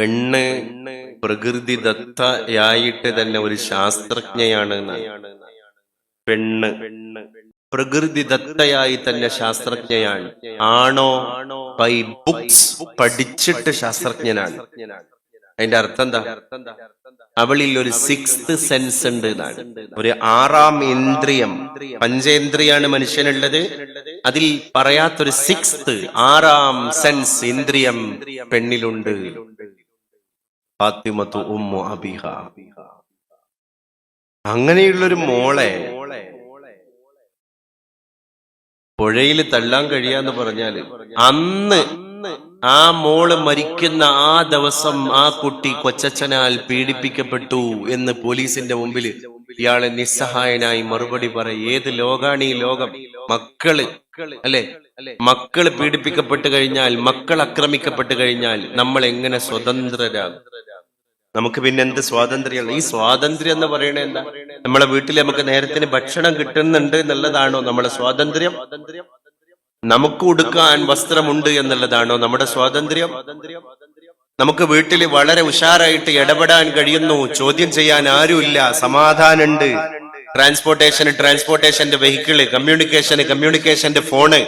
പെണ്ണ് പ്രകൃതിദത്തയായിട്ട് തന്നെ ഒരു ശാസ്ത്രജ്ഞയാണ്. പെണ്ണ് പ്രകൃതിദത്തയായി തന്നെ ശാസ്ത്രജ്ഞയാണ്. ആണോ? ബൈ ബുക്സ് പഠിച്ചിട്ട് ശാസ്ത്രജ്ഞനാണ്. അതിന്റെ അർത്ഥം എന്താ? അവളിൽ ഒരു സിക്സ്ത് സെൻസ് ഉണ്ട് എന്നാണ്. ഒരു ആറാം ഇന്ദ്രിയം. പഞ്ചേന്ദ്രിയാണ് മനുഷ്യനുള്ളത്. അതിൽ പറയാത്തൊരു സിക്സ്ത് ആറാം സെൻസ് ഇന്ദ്രിയം പെണ്ണിലുണ്ട്. ഉമ്മു അങ്ങനെയുള്ളൊരു മോളെ പുഴയിൽ തള്ളാൻ കഴിയാന്ന് പറഞ്ഞാൽ അന്ന് ആ മോൾ മരിക്കുന്ന ആ ദിവസം ആ കുട്ടി കൊച്ചച്ഛനാൽ പീഡിപ്പിക്കപ്പെട്ടു എന്ന് പോലീസിന്റെ മുമ്പിൽ ഇയാൾ നിസ്സഹായനായി മറുപടി പറയും ഏത് ലോകാണ് ഈ ലോകം? മക്കൾ അല്ലെ? മക്കൾ പീഡിപ്പിക്കപ്പെട്ടു കഴിഞ്ഞാൽ മക്കൾ ആക്രമിക്കപ്പെട്ട് കഴിഞ്ഞാൽ നമ്മൾ എങ്ങനെ സ്വതന്ത്രരാകും? നമുക്ക് പിന്നെ എന്ത് സ്വാതന്ത്ര്യമുള്ള ഈ സ്വാതന്ത്ര്യം എന്ന് പറയണത് എന്താ? നമ്മളെ വീട്ടിൽ നമുക്ക് നേരത്തിന് ഭക്ഷണം കിട്ടുന്നുണ്ട് എന്നുള്ളതാണോ നമ്മുടെ സ്വാതന്ത്ര്യം? നമുക്ക് ഉടുക്കാൻ വസ്ത്രമുണ്ട് എന്നുള്ളതാണോ നമ്മുടെ സ്വാതന്ത്ര്യം? നമുക്ക് വീട്ടിൽ വളരെ ഉഷാറായിട്ട് ഇടപെടാൻ കഴിയുന്നു. ചോദ്യം ചെയ്യാൻ ആരുമില്ല. സമാധാനമുണ്ട്. ട്രാൻസ്പോർട്ടേഷന് ട്രാൻസ്പോർട്ടേഷന്റെ വെഹിക്കിൾ കമ്മ്യൂണിക്കേഷന് കമ്മ്യൂണിക്കേഷന്റെ ഫോണ്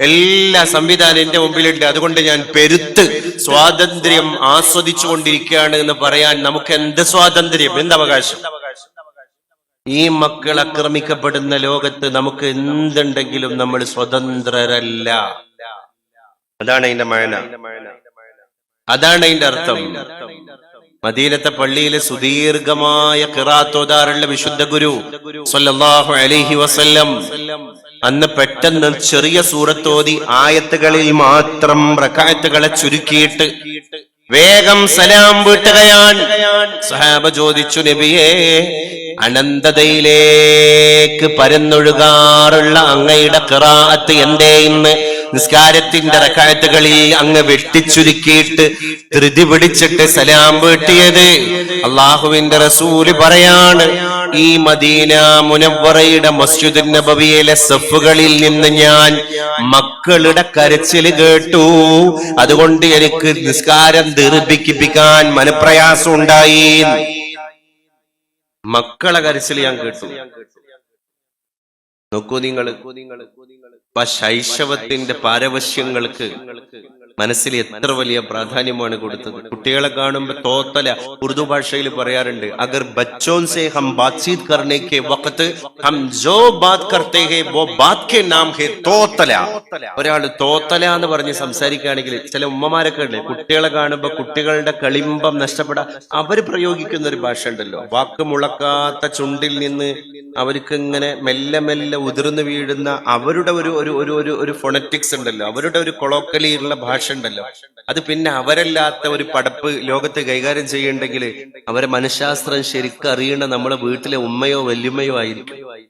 എല്ലാ സംവിധാനം എന്റെ മുമ്പിലുണ്ട്. അതുകൊണ്ട് ഞാൻ പെരുത്ത് സ്വാതന്ത്ര്യം ആസ്വദിച്ചു കൊണ്ടിരിക്കുകയാണ് എന്ന് പറയാൻ നമുക്ക് എന്ത് സ്വാതന്ത്ര്യം? എന്ത് അവകാശം? ഈ മക്കൾ ആക്രമിക്കപ്പെടുന്ന ലോകത്ത് നമുക്ക് എന്തുണ്ടെങ്കിലും നമ്മൾ സ്വതന്ത്രരല്ല. അതാണ് അതിന്റെ മഴന അതാണ് അതിന്റെ അർത്ഥം. മദീനത്തെ പള്ളിയിലെ സുദീർഘമായ കിറാത്തോതാറുള്ള വിശുദ്ധ ഗുരു സല്ലല്ലാഹു അലൈഹി വസല്ലം അന്ന് പെട്ടെന്ന് ചെറിയ സൂറത്തോതി ആയത്തുകളിൽ മാത്രം റക്കായത്തുകളെ ചുരുക്കിയിട്ട് വേഗം സലാം വീട്ടുകയാൻ സഹാബ ചോദിച്ചു നബിയേ അനന്തതയിലേക്ക് പരന്നൊഴുകാറുള്ള അങ്ങയുടെ കിറാത്ത് എന്തേ ഇന്ന്? നിസ്കാരത്തിന്റെ റക്കായത്തുകളിൽ അങ്ങ് വെട്ടിച്ചുരുക്കിയിട്ട് ധൃതി പിടിച്ചിട്ട് സലാം വീട്ടിയത്. അള്ളാഹുവിന്റെ റസൂൽ പറയാണ് ഈ മദീന മുനവറയുടെ മസ്ജിദ് നബവിയിലെ സഫുകളിൽ നിന്ന് ഞാൻ മക്കളുടെ കരച്ചിൽ കേട്ടു. അതുകൊണ്ട് എനിക്ക് നിസ്കാരം ദീർഘിപ്പിക്കാൻ മനപ്രയാസം ഉണ്ടായി മക്കളെ കരച്ചിൽ ഞാൻ കേട്ടു. നോക്കൂ നിങ്ങൾ. ശൈശവത്തിന്റെ പാരവശ്യങ്ങൾക്ക് മനസ്സിൽ എത്ര വലിയ പ്രാധാന്യമാണ് കൊടുത്തത്. കുട്ടികളെ കാണുമ്പോ തോത്തല ഉറുദു ഭാഷയിൽ പറയാറുണ്ട് അഗർ ബച്ചോൻ സെ ഹം ബാത്ചീത് കർണേ കെ ഹം ജോ ബാത് കർത്തേ ഹേ വോ ബാത് കെ നാം ഹേ തോത്തല. ഒരാൾ തോത്തല എന്ന് പറഞ്ഞ് സംസാരിക്കുകയാണെങ്കിൽ ചില ഉമ്മമാരൊക്കെ ഉണ്ട് കുട്ടികളെ കാണുമ്പോ കുട്ടികളുടെ കളിമ്പം നഷ്ടപ്പെടാൻ അവർ പ്രയോഗിക്കുന്ന ഒരു ഭാഷ ഉണ്ടല്ലോ. വാക്ക് മുളക്കാത്ത ചുണ്ടിൽ നിന്ന് അവർക്ക് ഇങ്ങനെ മെല്ലെ മെല്ലെ ഉതിർന്നു വീഴുന്ന അവരുടെ ഒരു ഒരു ഒരു ഒരു ഫൊണറ്റിക്സ് ഉണ്ടല്ലോ. അവരുടെ ഒരു കൊളോക്കലിയുള്ള ഭാഷ ഉണ്ടല്ലോ അത് പിന്നെ അവരല്ലാത്ത ഒരു പടപ്പ് ലോകത്ത് കൈകാര്യം ചെയ്യണ്ടെങ്കിൽ അവരെ മനഃശാസ്ത്രം ശരിക്കും അറിയേണ്ട നമ്മളെ വീട്ടിലെ ഉമ്മയോ വല്യമ്മയോ ആയിരിക്കും.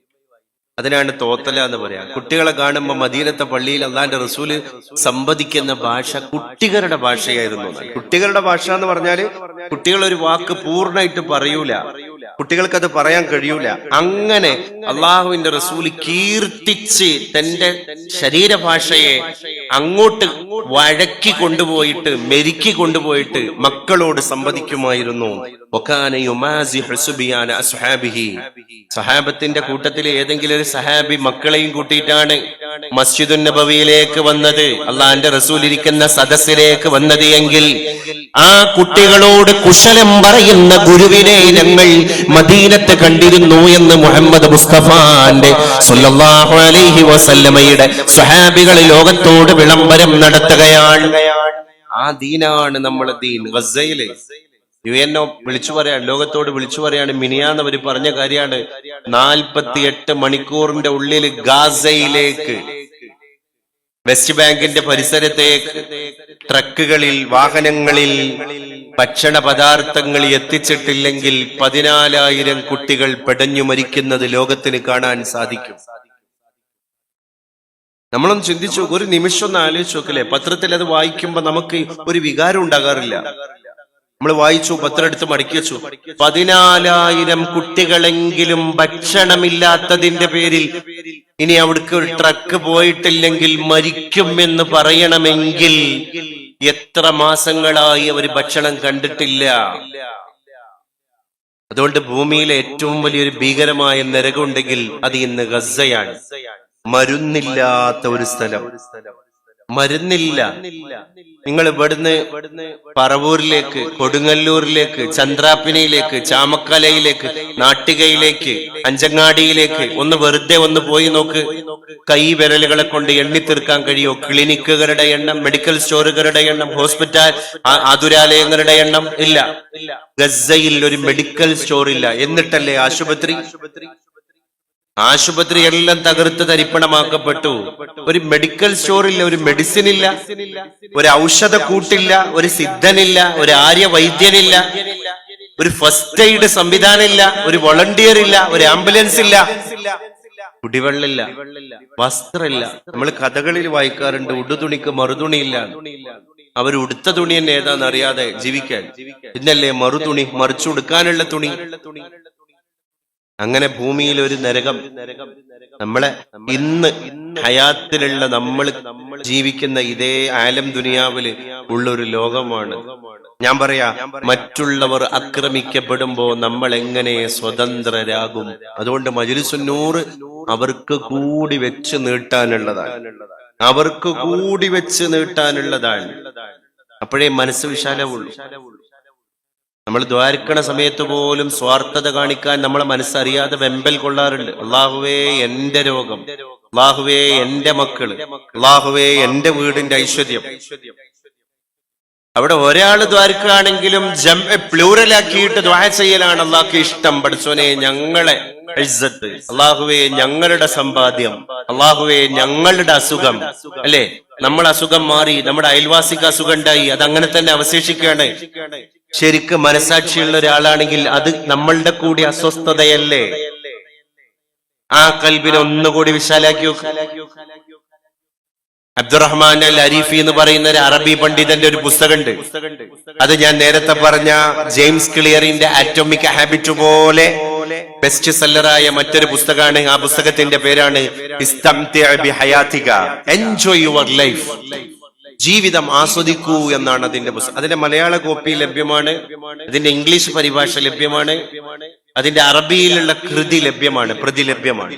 അതിനാണ് തോത്തല എന്ന് പറയാ. കുട്ടികളെ കാണുമ്പോൾ മദീനത്തെ പള്ളിയിൽ അള്ളാന്റെ റസൂൽ സംവദിക്കുന്ന ഭാഷ കുട്ടികളുടെ ഭാഷയായിരുന്നു. കുട്ടികളുടെ ഭാഷ എന്ന് പറഞ്ഞാൽ കുട്ടികൾ ഒരു വാക്ക് പൂർണമായിട്ട് പറയൂല. കുട്ടികൾക്ക് അത് പറയാൻ കഴിയൂല. അങ്ങനെ അള്ളാഹുവിന്റെ റസൂൽ കീർത്തിച്ച് തന്റെ ശരീരഭാഷയെ അങ്ങോട്ട് വഴക്കി കൊണ്ടുപോയിട്ട് മെരുക്കി കൊണ്ടുപോയിട്ട് മക്കളോട് സംവദിക്കുമായിരുന്നു. സഹാബത്തിന്റെ കൂട്ടത്തിലെ ഏതെങ്കിലും ഒരു സഹാബി മക്കളെയും കൂട്ടിയിട്ടാണ് മസ്ജിദുൻ നബവിയിലേക്ക് വന്നത്. അള്ളാന്റെ റസൂൽ ഇരിക്കുന്ന സദസ്സിലേക്ക് വന്നത് എങ്കിൽ ആ കുട്ടികളോട് കുശലം പറയുന്ന ഗുരുവിനെ ഞങ്ങൾ മദീനത്ത് കണ്ടിരുന്നു എന്ന് മുഹമ്മദ് മുസ്തഫാന്റെ സല്ലല്ലാഹു അലൈഹി വസല്ലമയുടെ സഹാബികൾ ലോകത്തോട് വിളംബരം നടത്തുകയാണ്. ആ ദീനാണ് നമ്മളെ ദീൻ ഗസയിലെ യു എൻ ഒ വിളിച്ചു പറയാണ് ലോകത്തോട് വിളിച്ചു പറയാണ് മിനിയാന്ന് അവർ പറഞ്ഞ കാര്യമാണ്. നാൽപ്പത്തിയെട്ട് മണിക്കൂറിന്റെ ഉള്ളിൽ ഗാസയിലേക്ക് വെസ്റ്റ് ബാങ്കിന്റെ പരിസരത്തെ ട്രക്കുകളിൽ വാഹനങ്ങളിൽ ഭക്ഷണ പദാർത്ഥങ്ങൾ എത്തിച്ചിട്ടില്ലെങ്കിൽ പതിനാലായിരം കുട്ടികൾ പെടഞ്ഞു മരിക്കുന്നത് ലോകത്തിന് കാണാൻ സാധിക്കും. നമ്മളൊന്ന് ചിന്തിച്ചു ഒരു നിമിഷം ഒന്ന് ആലോചിച്ച് നോക്കല്ലേ? പത്രത്തിൽ അത് വായിക്കുമ്പോ നമുക്ക് ഒരു വികാരം ഉണ്ടാകാറില്ല. നമ്മൾ വായിച്ചു പത്രം എടുത്ത് മടക്കി വെച്ചു. പതിനാലായിരം കുട്ടികളെങ്കിലും ഭക്ഷണമില്ലാത്തതിന്റെ പേരിൽ ഇനി അവിടേക്ക് ഒരു ട്രക്ക് പോയിട്ടില്ലെങ്കിൽ മരിക്കും എന്ന് പറയണമെങ്കിൽ എത്ര മാസങ്ങളായി അവർ ഭക്ഷണം കണ്ടിട്ടില്ല. അതുകൊണ്ട് ഭൂമിയിലെ ഏറ്റവും വലിയൊരു ഭീകരമായ നരകമുണ്ടെങ്കിൽ അത് ഇന്ന് ഗസയാണ്. മരുന്നില്ലാത്ത ഒരു സ്ഥലം. മരുന്നില്ല. നിങ്ങൾ ഇവിടുന്ന് പറവൂരിലേക്ക് കൊടുങ്ങല്ലൂരിലേക്ക് ചന്ദ്രാപ്പിനിയിലേക്ക് ചാമക്കലയിലേക്ക് നാട്ടികയിലേക്ക് അഞ്ചങ്ങാടിയിലേക്ക് ഒന്ന് വെറുതെ ഒന്ന് പോയി നോക്ക്. കൈ വിരലുകളെ കൊണ്ട് എണ്ണിത്തീർക്കാൻ കഴിയോ? ക്ലിനിക്കുകളുടെ എണ്ണം മെഡിക്കൽ സ്റ്റോറുകളുടെ എണ്ണം ഹോസ്പിറ്റൽ ആതുരാലയങ്ങളുടെ എണ്ണം ഇല്ല. ഗസയിൽ ഒരു മെഡിക്കൽ സ്റ്റോർ ഇല്ല എന്നിട്ടല്ലേ ആശുപത്രി? ആശുപത്രി എല്ലാം തകർത്ത് തരിപ്പണമാക്കപ്പെട്ടു. ഒരു മെഡിക്കൽ സ്റ്റോർ ഇല്ല ഒരു മെഡിസിൻ ഇല്ല ഒരു ഔഷധ കൂട്ടില്ല ഒരു സിദ്ധനില്ല ഒരു ആര്യ വൈദ്യനില്ല ഒരു ഫസ്റ്റ് എയ്ഡ് സംവിധാനം ഇല്ല ഒരു വോളണ്ടിയർ ഇല്ല ഒരു ആംബുലൻസ് ഇല്ല. കുടിവെള്ളമില്ല വസ്ത്രമില്ല. നമ്മൾ കഥകളിൽ വായിക്കാറുണ്ട് ഉടുതുണിക്ക് മറുതുണിയില്ല. അവർ ഉടുത്ത തുണി തന്നെ ഏതാന്ന് അറിയാതെ ജീവിക്കാൻ. ഇന്നല്ലേ മറുതുണി മറിച്ചുടുക്കാനുള്ള തുണി. അങ്ങനെ ഭൂമിയിൽ ഒരു നരകം നമ്മളെ ഇന്ന് ഹയാത്തിലുള്ള നമ്മൾ ജീവിക്കുന്ന ഇതേ ആലം ദുനിയാവിൽ ഉള്ളൊരു ലോകമാണ്. ഞാൻ പറയാ മറ്റുള്ളവർ ആക്രമിക്കപ്പെടുമ്പോ നമ്മൾ എങ്ങനെ സ്വതന്ത്രരാകും? അതുകൊണ്ട് മജുരിസുന്നൂറ് അവർക്ക് കൂടി വെച്ച് നീട്ടാനുള്ളതാണ്. അവർക്ക് കൂടി വെച്ച് നീട്ടാനുള്ളതാണ്. അപ്പോഴേ മനസ്സ് വിശാലമുള്ളൂ നമ്മൾ ദ്വാരിക്കണ സമയത്ത് പോലും സ്വാർത്ഥത കാണിക്കാൻ നമ്മളെ മനസ്സറിയാതെ വെമ്പൽ കൊള്ളാറുണ്ട്. അള്ളാഹുവേ എന്റെ രോഗം. അള്ളാഹുവേ എന്റെ മക്കൾ. അള്ളാഹുവേ എന്റെ വീടിന്റെ ഐശ്വര്യം. അവിടെ ഒരാൾ ദ്വാരക്കാണെങ്കിലും ജം പ്ലൂറലാക്കിയിട്ട് ദ്വാര ചെയ്യലാണ് അള്ളാഹ്ക്ക് ഇഷ്ടം. പഠിച്ചോനെ ഞങ്ങളെ അള്ളാഹുവേ ഞങ്ങളുടെ സമ്പാദ്യം. അള്ളാഹുവേ ഞങ്ങളുടെ അസുഖം. അല്ലെ? നമ്മൾ അസുഖം മാറി നമ്മുടെ അയൽവാസിക്ക് അസുഖം ഉണ്ടായി. അത് അങ്ങനെ തന്നെ അവശേഷിക്കുകയാണ്. ശരിക്ക് മനസാക്ഷിയുള്ള ഒരാളാണെങ്കിൽ അത് നമ്മളുടെ കൂടി അസ്വസ്ഥതയല്ലേ? ആ കൽബിനെ ഒന്നുകൂടി വിശാലാക്കി അബ്ദുറഹ്മാൻ അൽ അരീഫി എന്ന് പറയുന്ന ഒരു അറബി പണ്ഡിതന്റെ ഒരു പുസ്തകമുണ്ട്. അത് ഞാൻ നേരത്തെ പറഞ്ഞ ജെയിംസ് ക്ലിയറിന്റെ ആറ്റോമിക് ഹാബിറ്റ് പോലെ ബെസ്റ്റ് സെല്ലറായ മറ്റൊരു പുസ്തകമാണ്. ആ പുസ്തകത്തിന്റെ പേരാണ് എൻജോയ് യുവർ ലൈഫ് ജീവിതം ആസ്വദിക്കൂ എന്നാണ് അതിന്റെ പുസ്തകം. അതിന്റെ മലയാള കോപ്പി ലഭ്യമാണ്. അതിന്റെ ഇംഗ്ലീഷ് പരിഭാഷ ലഭ്യമാണ്. അതിന്റെ അറബിയിലുള്ള കൃതി ലഭ്യമാണ്. പ്രതി ലഭ്യമാണ്.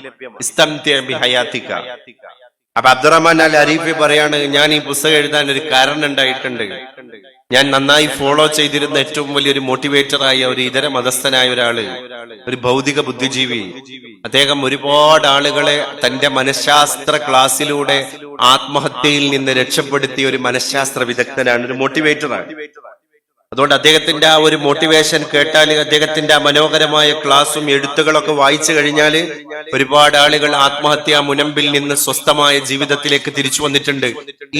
അപ്പൊ അബ്ദുറഹ്മാൻ അൽ അരീഫി പറയാണ് ഞാൻ ഈ പുസ്തകം എഴുതാൻ ഒരു കാരണം ഉണ്ടായിട്ടുണ്ട്. ഞാൻ നന്നായി ഫോളോ ചെയ്തിരുന്ന ഏറ്റവും വലിയൊരു മോട്ടിവേറ്ററായ ഒരു ഇതര മതസ്ഥനായ ഒരാൾ ഒരു ഭൗതിക ബുദ്ധിജീവി. അദ്ദേഹം ഒരുപാട് ആളുകളെ തന്റെ മനഃശാസ്ത്ര ക്ലാസ്സിലൂടെ ആത്മഹത്യയിൽ നിന്ന് രക്ഷപ്പെടുത്തിയ ഒരു മനഃശാസ്ത്ര വിദഗ്ധനാണ് ഒരു മോട്ടിവേറ്ററാണ് അതുകൊണ്ട് അദ്ദേഹത്തിന്റെ ആ ഒരു മോട്ടിവേഷൻ കേട്ടാൽ അദ്ദേഹത്തിന്റെ ആ മനോഹരമായ ക്ലാസ്സും എഴുത്തുകളൊക്കെ വായിച്ചു കഴിഞ്ഞാൽ ഒരുപാട് ആളുകൾ ആത്മഹത്യാ മുനമ്പിൽ നിന്ന് സ്വസ്ഥമായ ജീവിതത്തിലേക്ക് തിരിച്ചു വന്നിട്ടുണ്ട്.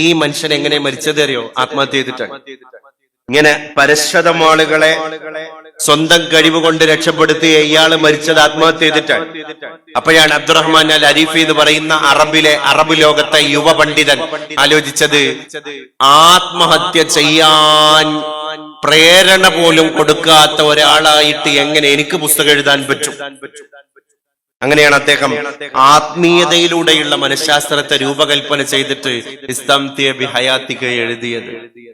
ഈ മനുഷ്യൻ എങ്ങനെ മരിച്ചതേറിയോ ആത്മഹത്യ ചെയ്തിട്ടാണ്. ഇങ്ങനെ പരശ്വതമാളുകളെ സ്വന്തം കഴിവ് കൊണ്ട് രക്ഷപ്പെടുത്തി ഇയാൾ മരിച്ചത് ആത്മഹത്യ ചെയ്തിട്ടാണ്. അപ്പോഴാണ് അബ്ദുറഹ്മാൻ അൽ അരീഫി എന്ന് പറയുന്ന അറബിലെ അറബ് ലോകത്തെ യുവ പണ്ഡിതൻ ആലോചിച്ചത് ആത്മഹത്യ ചെയ്യാൻ പ്രേരണ പോലും കൊടുക്കാത്ത ഒരാളായിട്ട് എങ്ങനെ എനിക്ക് പുസ്തകം എഴുതാൻ പറ്റും? അങ്ങനെയാണ് അദ്ദേഹം ആത്മീയതയിലൂടെയുള്ള മനഃശാസ്ത്രത്തെ രൂപകൽപ്പന ചെയ്തിട്ട് ഇസ്താം തിയബി ഹയാത്തിക എഴുതിയത്.